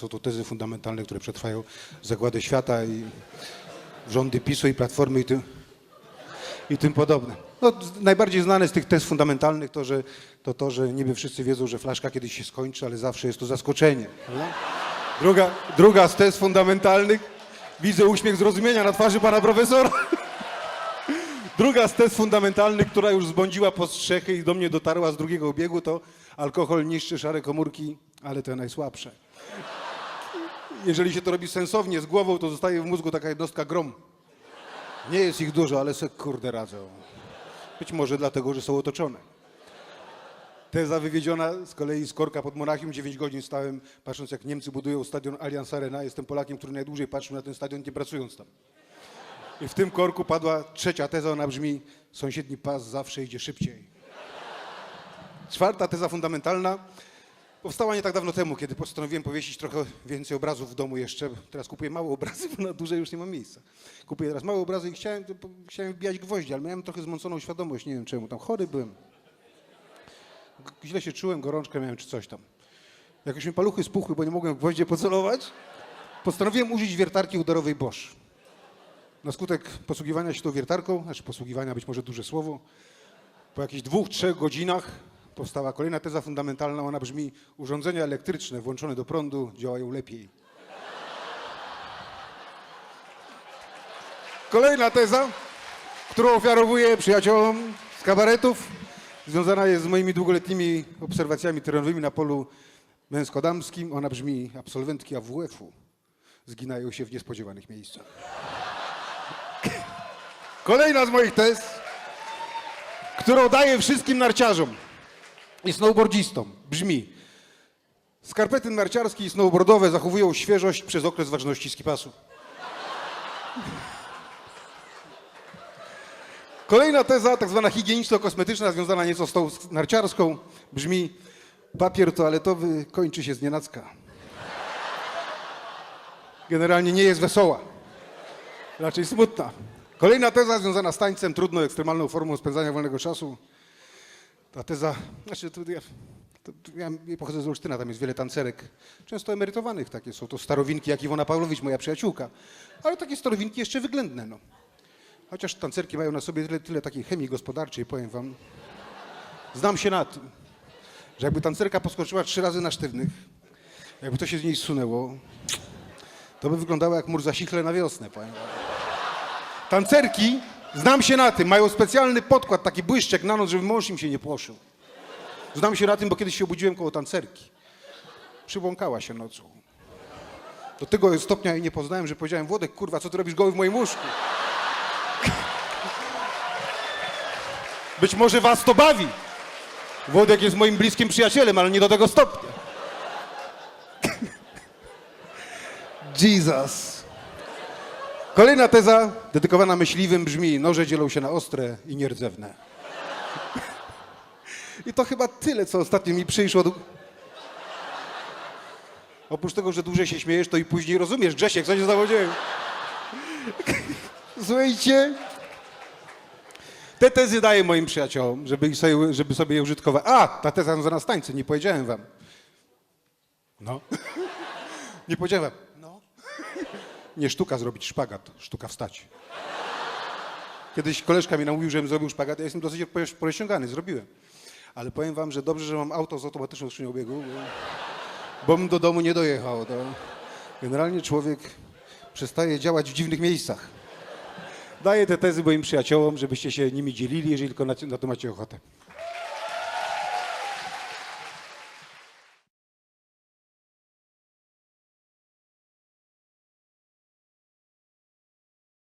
są to tezy fundamentalne, które przetrwają zagładę świata i rządy PiSu i Platformy i tym, i tym podobne. No, najbardziej znane z tych tez fundamentalnych to, że, to to, że niby wszyscy wiedzą, że flaszka kiedyś się skończy, ale zawsze jest to zaskoczenie. Druga, druga z tez fundamentalnych, widzę uśmiech zrozumienia na twarzy pana profesora. Druga z tez fundamentalnych, która już zbądziła postrzechy i do mnie dotarła z drugiego obiegu, to alkohol niszczy szare komórki, ale te najsłabsze. Jeżeli się to robi sensownie, z głową, to zostaje w mózgu taka jednostka grom. Nie jest ich dużo, ale se kurde radzą. Być może dlatego, że są otoczone. Teza wywiedziona z kolei z korka pod Monachium. 9 godzin stałem, patrząc jak Niemcy budują stadion Allianz Arena. Jestem Polakiem, który najdłużej patrzył na ten stadion, nie pracując tam. I w tym korku padła trzecia teza, ona brzmi sąsiedni pas zawsze idzie szybciej. Czwarta teza fundamentalna powstała nie tak dawno temu, kiedy postanowiłem powiesić trochę więcej obrazów w domu jeszcze. Teraz kupuję małe obrazy, bo na duże już nie mam miejsca. Kupuję teraz małe obrazy i chciałem, chciałem wbijać gwoździe, ale miałem trochę zmąconą świadomość, nie wiem czemu, tam chory byłem. Źle się czułem, gorączkę miałem czy coś tam. Jakoś mi paluchy spuchły, bo nie mogłem gwoździe pocelować. Postanowiłem użyć wiertarki udarowej Bosch. Na skutek posługiwania się tą wiertarką, znaczy posługiwania być może duże słowo, po jakichś dwóch, trzech godzinach powstała kolejna teza fundamentalna. Ona brzmi: urządzenia elektryczne włączone do prądu działają lepiej. Kolejna teza, którą ofiarowuję przyjaciołom z kabaretów, związana jest z moimi długoletnimi obserwacjami terenowymi na polu męsko-damskim. Ona brzmi: absolwentki AWF-u zginają się w niespodziewanych miejscach. Kolejna z moich tez, którą daję wszystkim narciarzom i snowboardzistom, brzmi: Skarpety narciarskie i snowboardowe zachowują świeżość przez okres ważności skipasu. Kolejna teza, tak zwana higieniczno-kosmetyczna, związana nieco z tą narciarską, brzmi: Papier toaletowy kończy się z nienacka. Generalnie nie jest wesoła raczej smutna. Kolejna teza związana z tańcem, trudną, ekstremalną formą spędzania wolnego czasu. Ta teza, znaczy to ja, to ja pochodzę z Olsztyna, tam jest wiele tancerek, często emerytowanych takie są. To starowinki jak Iwona Pawlowicz, moja przyjaciółka. Ale takie starowinki jeszcze wyględne, no. Chociaż tancerki mają na sobie tyle, tyle takiej chemii gospodarczej, powiem wam. Znam się na tym, że jakby tancerka poskoczyła trzy razy na sztywnych, jakby to się z niej zsunęło, to by wyglądało jak mur zasichle na wiosnę, powiem wam. Tancerki, znam się na tym, mają specjalny podkład, taki błyszczek na noc, żeby mąż im się nie płoszył. Znam się na tym, bo kiedyś się obudziłem koło tancerki. Przybłąkała się nocą. Do tego stopnia jej nie poznałem, że powiedziałem, Włodek, kurwa, co ty robisz goły w moim łóżku? Być może was to bawi. Włodek jest moim bliskim przyjacielem, ale nie do tego stopnia. Jesus. Kolejna teza, dedykowana myśliwym, brzmi: Noże dzielą się na ostre i nierdzewne. I to chyba tyle, co ostatnio mi przyszło. do- Oprócz tego, że dłużej się śmiejesz, to i później rozumiesz. Grzesiek, co się zawodziłem? Słuchajcie. Te tezy daję moim przyjaciołom, żeby, sobie, żeby sobie je użytkować. A, ta teza związana z tańcem, nie powiedziałem wam. No. nie powiedziałem wam. No. Nie sztuka zrobić szpagat, sztuka wstać. Kiedyś koleżka mi namówił, żebym zrobił szpagat. Ja jestem dosyć porozciągany, zrobiłem. Ale powiem wam, że dobrze, że mam auto z automatyczną skrzynią biegu, bo, bo bym do domu nie dojechał. To generalnie człowiek przestaje działać w dziwnych miejscach. Daję te tezy moim przyjaciołom, żebyście się nimi dzielili, jeżeli tylko na, na to macie ochotę.